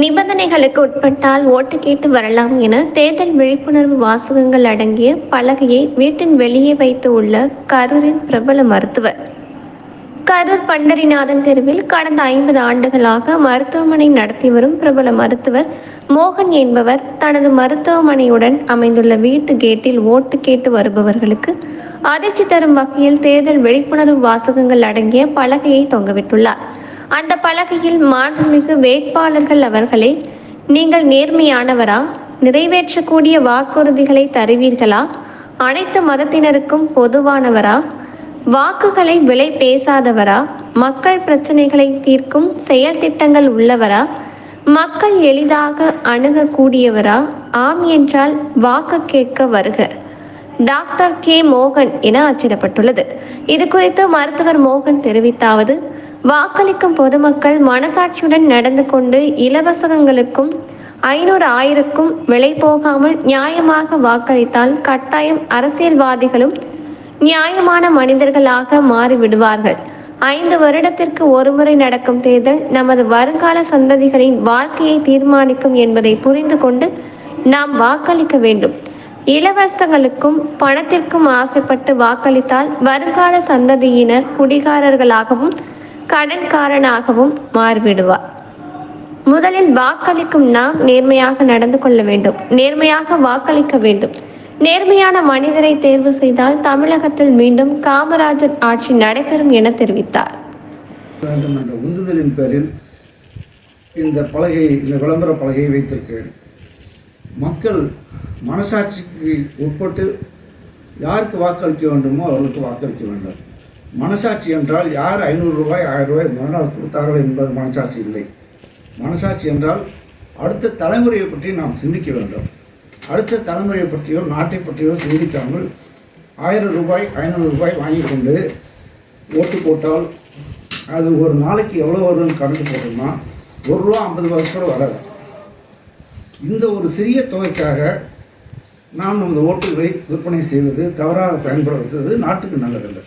நிபந்தனைகளுக்கு உட்பட்டால் ஓட்டு கேட்டு வரலாம் என தேர்தல் விழிப்புணர்வு வாசகங்கள் அடங்கிய பலகையை வீட்டின் வெளியே வைத்து உள்ள கரூரின் பிரபல மருத்துவர். கரூர் பண்டரிநாதன் தெருவில் கடந்த ஐம்பது ஆண்டுகளாக மருத்துவமனை நடத்தி வரும் பிரபல மருத்துவர் மோகன் என்பவர் தனது மருத்துவமனையுடன் அமைந்துள்ள வீட்டு கேட்டில் ஓட்டு கேட்டு வருபவர்களுக்கு அதிர்ச்சி தரும் வகையில் தேர்தல் விழிப்புணர்வு வாசகங்கள் அடங்கிய பலகையை தொங்கவிட்டுள்ளார். அந்த பலகையில் மாண்புமிகு வேட்பாளர்கள் அவர்களே நீங்கள் நேர்மையானவரா? நிறைவேற்றக்கூடிய வாக்குறுதிகளை தருவீர்களா? அனைத்து மதத்தினருக்கும் பொதுவானவரா? வாக்குகளை விலை பேசாதவரா? மக்கள் பிரச்சனைகளை தீர்க்கும் செயல் திட்டங்கள் உள்ளவரா? மக்கள் எளிதாக அணுகக்கூடியவரா? ஆம் என்றால் வாக்கு கேட்க வருக. Doctor K. மோகன் என அச்சிடப்பட்டுள்ளது இது குறித்து மருத்துவர் மோகன் தெரிவித்தாவது வாக்களிக்கும் பொதுமக்கள் மனசாட்சியுடன் நடந்து கொண்டு இலவசங்களுக்கும் ஐநூறு ஆயிரக்கும் விலை போகாமல் நியாயமாக வாக்களித்தால் கட்டாயம் அரசியல்வாதிகளும் நியாயமான மனிதர்களாக மாறிவிடுவார்கள். ஐந்து வருடத்திற்கு ஒருமுறை நடக்கும் தேர்தல் நமது வருங்கால சந்ததிகளின் வாழ்க்கையை தீர்மானிக்கும் என்பதை புரிந்து கொண்டு நாம் வாக்களிக்க வேண்டும். இலவசங்களுக்கும் பணத்திற்கும் ஆசைப்பட்டு வாக்களித்தால் வருங்கால சந்ததியினர் குடிகாரர்களாகவும் கடன்காரனாகவும் மாறிவிடுவார். முதலில் வாக்களிக்கும் நாம் நேர்மையாக நடந்து கொள்ள வேண்டும். நேர்மையாக வாக்களிக்க வேண்டும். நேர்மையான மனிதரை தேர்வு செய்தால் தமிழகத்தில் மீண்டும் காமராஜர் ஆட்சி நடைபெறும் என தெரிவித்தார். வேண்டும் என்ற உந்துதலின் பேரில் இந்த பலகை இந்த விளம்பர பலகையை வைத்திருக்கிறேன். மக்கள் மனசாட்சிக்கு உட்பட்டு யாருக்கு வாக்களிக்க வேண்டுமோ அவர்களுக்கு வாக்களிக்க வேண்டும். மனசாட்சி என்றால் யார் ஐநூறு ரூபாய் ஆயிரம் ரூபாய் மறுநாள் கொடுத்தார்கள் என்பது மனசாட்சி இல்லை. மனசாட்சி என்றால் அடுத்த தலைமுறையை பற்றி நாம் சிந்திக்க வேண்டும். அடுத்த தலைமுறையை பற்றியோ நாட்டை பற்றியோ சிந்திக்காமல் ஆயிரம் ரூபாய் ஐநூறு ரூபாய் வாங்கி கொண்டு ஓட்டு போட்டால் அது ஒரு நாளைக்கு எவ்வளோ வருதுன்னு கணக்கு போட்டோம்னா ஒரு ரூபா ஐம்பது காசு கூட வராது. இந்த ஒரு சிறிய தொகைக்காக நாம் நமது ஓட்டுகளை விற்பனை செய்வது தவறாக பயன்படுத்துவது நாட்டுக்கு நல்லதல்ல.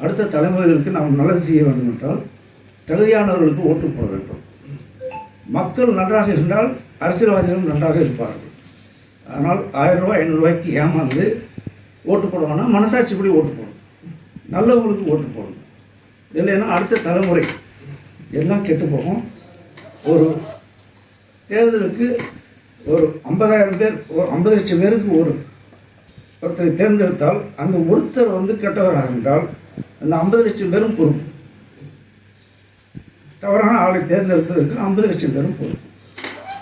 அடுத்த தலைமுறைகளுக்கு நாம் நல்லது செய்ய வேண்டும் என்றால் தகுதியானவர்களுக்கு ஓட்டு போட வேண்டும். மக்கள் நன்றாக இருந்தால் அரசியல்வாதிகளும் நன்றாக இருப்பார்கள். ஆனால் ஆயிரம் ரூபாய் ஐநூறுரூவாய்க்கு ஏமாந்து ஓட்டு போடுவாங்கன்னா மனசாட்சிப்படி ஓட்டு போடும் நல்லவங்களுக்கு ஓட்டு போடணும் இல்லைன்னா அடுத்த தலைமுறை எல்லாம் கெட்டு போகும். ஒரு தேர்தலுக்கு ஒரு ஐம்பதாயிரம் பேர் ஒரு ஐம்பது லட்சம் பேருக்கு ஒரு ஒருத்தரை தேர்ந்தெடுத்தால் அந்த ஒருத்தர் வந்து கெட்டவராக இருந்தால் அந்த ஐம்பது லட்சம் பேரும் பொறுப்பு. தவறான ஆளை தேர்ந்தெடுத்ததற்கு ஐம்பது லட்சம் பேரும் பொறுப்பு.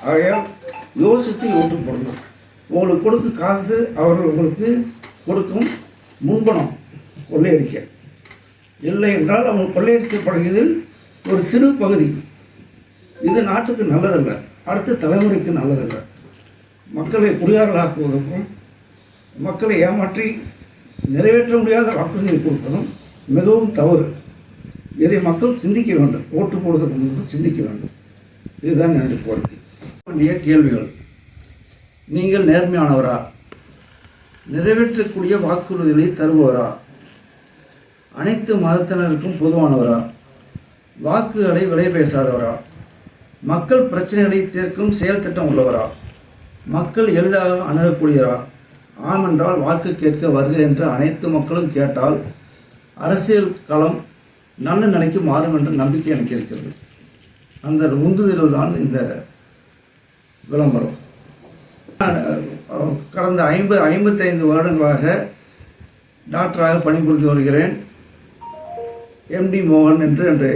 ஆகையால் யோசித்து ஓட்டு போடணும் உங்களுக்கு கொடுக்க காசு அவர்கள் உங்களுக்கு கொடுக்கும் முன்பணம் கொள்ளையடிக்க. இல்லை என்றால் அவங்க கொள்ளையடிக்கப்படுகிறதில் ஒரு சிறு பகுதி. இது நாட்டுக்கு நல்லதல்ல. அடுத்த தலைமுறைக்கு நல்லதல்ல. மக்களை குடியார்களாக்குவதற்கும் மக்களை ஏமாற்றி நிறைவேற்ற முடியாத வாக்குறுதியை கொடுப்பதும் மிகவும் தவறு. இதை மக்கள் சிந்திக்க வேண்டும். ஓட்டு போடுவதற்கு முன்பு சிந்திக்க வேண்டும். இதுதான் என்னுடைய கோரிக்கை. வேண்டிய கேள்விகள். நீங்கள் நேர்மையானவரா? நிறைவேற்றக்கூடிய வாக்குறுதிகளை தருபவரா? அனைத்து மதத்தினருக்கும் பொதுவானவரா? வாக்குகளை விலை பேசாதவரா? மக்கள் பிரச்சனைகளை தீர்க்கும் செயல் திட்டம் உள்ளவரா? மக்கள் எளிதாக அணுகக்கூடியவரா ஆம் என்றால் வாக்கு கேட்க வருக என்று அனைத்து மக்களும் கேட்டால் அரசியல் களம் நல்ல நிலைக்கு மாறும் என்ற நம்பிக்கை எனக்கு இருக்கிறது. அந்த உந்துதல் தான் இந்த விளம்பரம். கடந்த ஐம்பது ஐம்பத்தைந்து வருடங்களாக டாக்டராக பணிபுரிந்து வருகிறேன். எம்டி மோகன் என்று என்ற